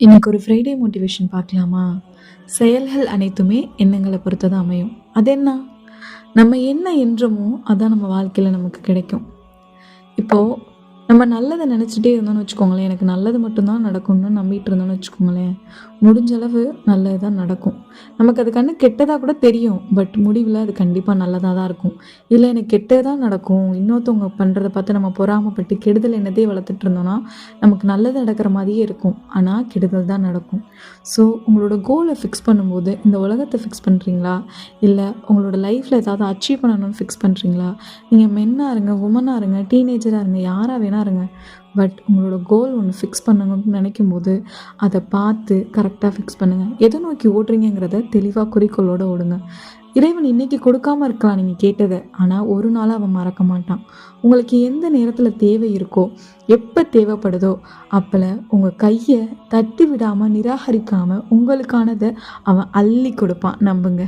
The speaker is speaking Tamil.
இன்னைக்கு ஒரு ஃப்ரைடே மோட்டிவேஷன் பார்க்கலாமா? செயல்கள் அனைத்துமே எண்ணங்களை பொறுத்து தான் அமையும். அது என்ன? நம்ம என்ன என்றமோ அதான் நம்ம வாழ்க்கையில் நமக்கு கிடைக்கும். இப்போது நம்ம நல்லதை நினச்சிட்டே இருந்தோம்னு வச்சுக்கோங்களேன். எனக்கு நல்லது மட்டும்தான் நடக்கும்னு நம்பிட்டு இருந்தோம்னு வச்சுக்கோங்களேன். முடிஞ்ச அளவு நல்லது தான் நடக்கும். நமக்கு அது கண்ணு கெட்டதாக கூட தெரியும். பட் முடிவில் அது கண்டிப்பாக நல்லதாக தான் இருக்கும். இல்லை எனக்கு கெட்டதாக நடக்கும். இன்னொருத்தவங்க பண்ணுறத பார்த்து நம்ம பொறாமப்பட்டு கெடுதல் என்னதே வளர்த்துட்டு இருந்தோம்னா நமக்கு நல்லது நடக்கிற மாதிரியே இருக்கும். ஆனால் கெடுதல் தான் நடக்கும். ஸோ உங்களோட கோலை ஃபிக்ஸ் பண்ணும்போது இந்த உலகத்தை ஃபிக்ஸ் பண்ணுறீங்களா இல்லை உங்களோட லைஃப்பில் ஏதாவது அச்சீவ் பண்ணணும்னு ஃபிக்ஸ் பண்ணுறீங்களா நீங்கள் மென்னாக இருங்க உமனாக இருங்க டீனேஜராக இருங்க யாராக வேணால் இருங்க பட் உங்களோட கோல் ஒன்று ஃபிக்ஸ் பண்ணணும்னு நினைக்கும் போது அதை பார்த்து கரெக்டாக ஃபிக்ஸ் பண்ணுங்கள் எதை நோக்கி ஓடுறீங்கிறத தெளிவாக குறிக்கோளோட ஓடுங்க. இறைவன் இன்னைக்கு கொடுக்காம இருக்கலாம் நீங்கள் கேட்டதை. ஆனால் ஒரு நாளாக அவன் மறக்க மாட்டான். உங்களுக்கு எந்த நேரத்தில் தேவை இருக்கோ எப்போ தேவைப்படுதோ அப்போல உங்கள் கையை தட்டி விடாமல் நிராகரிக்காமல் உங்களுக்கானதை அவன் அள்ளி கொடுப்பான். நம்புங்க.